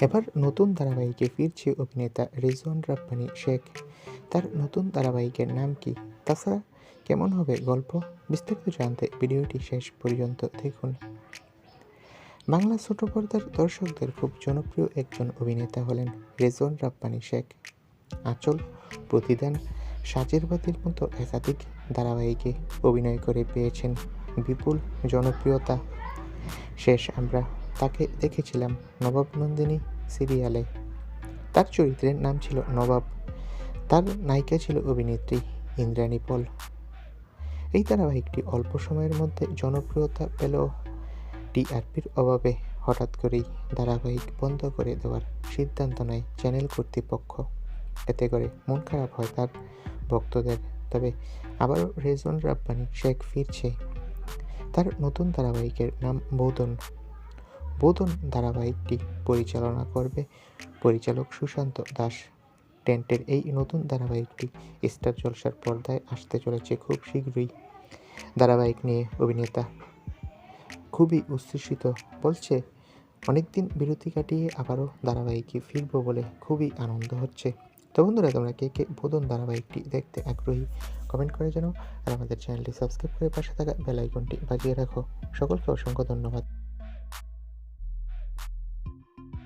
এবার নতুন ধারাবাহিকে ফিরছে অভিনেতা রিজওয়ান রাব্বানি শেখ। তার নতুন ধারাবাহিকের নাম কি? তাছাড়া কেমন হবে গল্প? বিস্তারিত জানতে ভিডিওটি শেষ পর্যন্ত দেখুন। বাংলা ছোট পর্দার দর্শকদের খুব জনপ্রিয় একজন অভিনেতা হলেন রেজওয়ান রাব্বানি শেখ। আঁচল, প্রতিদান, সাজের বাতির মতো একাধিক ধারাবাহিকে অভিনয় করে পেয়েছেন বিপুল জনপ্রিয়তা। শেষ আমরা তাকে দেখেছিলাম নবাব নন্দিনী সিরিয়ালে। তার চরিত্রের নাম ছিল নবাব। তার নায়িকা ছিল অভিনেত্রী ইন্দ্রাণী পল। এই ধারাবাহিকটি অল্প সময়ের মধ্যে জনপ্রিয়তা পেলেও টিআরপির অভাবে। হঠাৎ করেই ধারাবাহিক বন্ধ করে দেওয়ার সিদ্ধান্ত নেয় চ্যানেল কর্তৃপক্ষ। এতে করে মন খারাপ হয় তার ভক্তদের। তবে আবারও রেজন রাব্বানি শেখ ফিরছে। তার নতুন ধারাবাহিকের নাম বৌদন বোধন ধারাবাহিকটি পরিচালনা করবে পরিচালক সুশান্ত দাস। টেন্টের এই নতুন ধারাবাহিকটি স্টার জলসার পর্দায় আসতে চলেছে খুব শীঘ্রই। ধারাবাহিক নিয়ে অভিনেতা খুবই উচ্ছ্বসিত বলছে, অনেকদিন বিরতি কাটিয়ে আবারও ধারাবাহিকে ফিরবো বলে খুবই আনন্দ হচ্ছে। তো বন্ধুরা, তোমরা কে কে বোধন ধারাবাহিকটি দেখতে আগ্রহী কমেন্ট করে জানাও। আর আমাদের চ্যানেলটি সাবস্ক্রাইব করে পাশে থাকা বেল আইকনটি বাজিয়ে রাখো। সকলকে অসংখ্য ধন্যবাদ।